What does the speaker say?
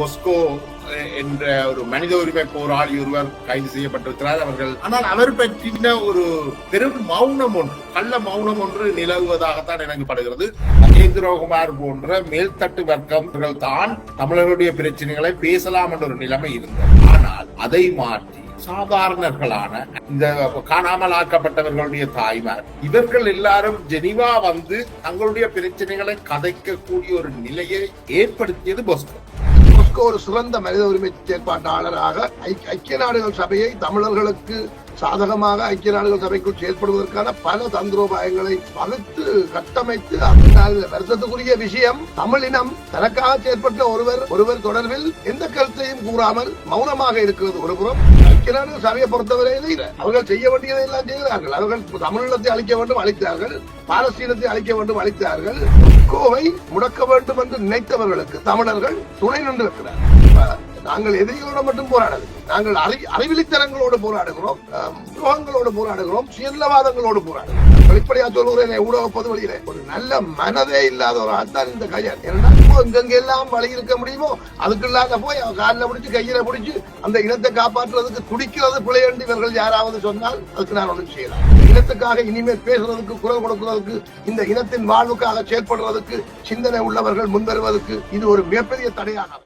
Bosco என்ற ஒரு மனித உரிமை போராளி ஒருவர் கைது செய்யப்பட்டிருக்கிறார். அவர்கள் ஆனால் அவர் பற்றின ஒரு பெரும் மௌனம் ஒன்று கள்ள மௌனம் ஒன்று நிலவுவதாகத்தான் எனக்கு படுகிறது மகேந்திரகுமார் போன்ற மேல்தட்டு வர்க்கங்கள் தான் தமிழர்களுடைய பிரச்சனைகளை பேசலாம் என்ற ஒரு நிலைமை இருந்தது. ஆனால் அதை மாற்றி சாதாரணர்களான இந்த காணாமல் ஆக்கப்பட்டவர்களுடைய தாய்மார் இவர்கள் எல்லாரும் ஜெனிவா வந்து தங்களுடைய பிரச்சனைகளை கதைக்கக்கூடிய ஒரு நிலையை ஏற்படுத்தியது பொஸ்கோ. ஒரு சிறந்த மனித உரிமை செயற்பாட்டாளராக ஐக்கிய நாடுகள் சபையை தமிழர்களுக்கு சாதகமாக ஐக்கிய நாடுகள் சபைக்குள் செயல்படுவதற்கான பல தந்திரோபாயங்களை வகுத்து கட்டமைத்து வருத்தத்துக்குரிய விஷயம் தமிழினம் தனக்காக செயற்பட்ட ஒருவர் ஒருவர் தொடர்பில் எந்த கருத்தையும் கூறாமல் மௌனமாக இருக்கிறது ஒருபுறம் ஐக்கிய நாடுகள் சபையை பொறுத்தவரையிலே அவர்கள் செய்ய வேண்டியதை எல்லாம் செய்கிறார்கள். அவர்கள் தமிழீழத்தை அழிக்க வேண்டும் அழித்தார்கள். பாலஸ்தீனத்தை அழிக்க வேண்டும் அழித்தார்கள். கோவை முடக்க வேண்டும் என்று நினைத்தவர்களுக்கு தமிழர்கள் துணை நின்றிருக்கிறார் நாங்கள் எதிரிகளோடு மட்டும் போராடவில்லை. நாங்கள் அறி அறிவிலித்தனங்களோடு போராடுகிறோம் அஹ், துரோகங்களோடு போராடுகிறோம் சுயநலவாதங்களோடு போராடுகிறோம். வெளிப்படையா சொல்லுகிறேன் ஊடக பொதுவெளியில ஒரு நல்ல மனதே இல்லாத ஒரு ஆத்தான் இந்த கையன் ஏன்னா எங்கெங்க எல்லாம் வழி இருக்க முடியுமோ அதுக்குள்ளாக போய் அவன் காலில் பிடிச்சி கையில பிடிச்சி அந்த இனத்தை காப்பாற்றுறதுக்கு துடிக்கிறது பிழையண்டு இவர்கள் யாராவது சொன்னால் அதுக்கு நான் ஒன்றும் செய்யலாம். இனத்துக்காக இனிமேல் பேசுறதுக்கு குரல் கொடுக்கிறதுக்கு இந்த இனத்தின் வாழ்வுக்காக செயல்படுறதுக்கு சிந்தனை உள்ளவர்கள் முன்வருவதற்கு இது ஒரு மிகப்பெரிய தடையாக